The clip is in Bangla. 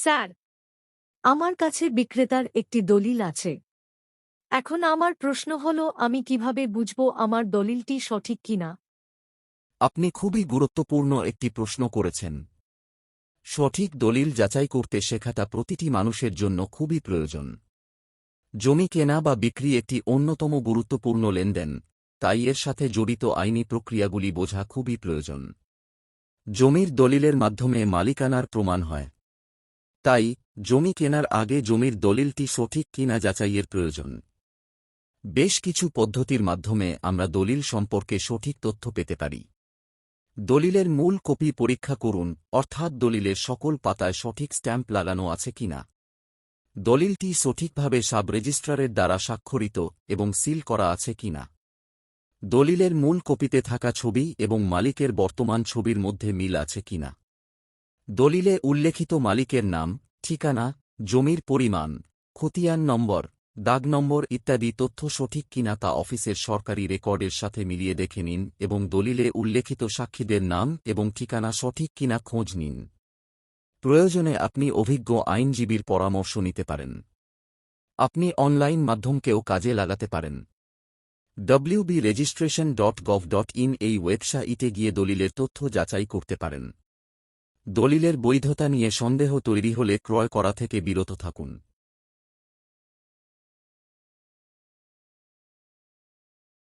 স্যার, আমার কাছে বিক্রেতার একটি দলিল আছে। এখন আমার প্রশ্ন হল, আমি কীভাবে বুঝব আমার দলিলটি সঠিক কিনা? আপনি খুবই গুরুত্বপূর্ণ একটি প্রশ্ন করেছেন। সঠিক দলিল যাচাই করতে শেখাটা প্রতিটি মানুষের জন্য খুবই প্রয়োজন। জমি কেনা বা বিক্রি একটি অন্যতম গুরুত্বপূর্ণ লেনদেন, তাই এর সাথে জড়িত আইনি প্রক্রিয়াগুলি বোঝা খুবই প্রয়োজন। জমির দলিলের মাধ্যমে মালিকানার প্রমাণ হয়। তাই, জমি কেনার আগে জমির দলিলটি সঠিক কিনা যাচাইয়ের প্রয়োজন। বেশ কিছু পদ্ধতির মাধ্যমে আমরা দলিল সম্পর্কে সঠিক তথ্য পেতে পারি। দলিলের মূল কপি পরীক্ষা করুন, অর্থাৎ দলিলের সকল পাতায় সঠিক স্ট্যাম্প লাগানো আছে কিনা। দলিলটি সঠিকভাবে সাব রেজিস্ট্রারের দ্বারা স্বাক্ষরিত এবং সিল করা আছে কিনা। দলিলের মূল কপিতে থাকা ছবি এবং মালিকের বর্তমান ছবির মধ্যে মিল আছে কিনা। দলিলে উল্লেখিত মালিকের নাম, ঠিকানা, জমির পরিমাণ, খতিয়ান নম্বর, দাগ নম্বর ইত্যাদি তথ্য সঠিক কিনা তা অফিসের সরকারি রেকর্ডের সাথে মিলিয়ে দেখে নিন এবং দলিলে উল্লেখিত সাক্ষীদের নাম এবং ঠিকানা সঠিক কিনা খোঁজ নিন। প্রয়োজনে আপনি অভিজ্ঞ আইনজীবীর পরামর্শ নিতে পারেন। আপনি অনলাইন মাধ্যমকেও কাজে লাগাতে পারেন। WB registration dot gov dot in এই ওয়েবসাইটে গিয়ে দলিলের তথ্য যাচাই করতে পারেন। দলিলের বৈধতা নিয়ে সন্দেহ তৈরি হলে ক্রয় করা থেকে বিরত থাকুন।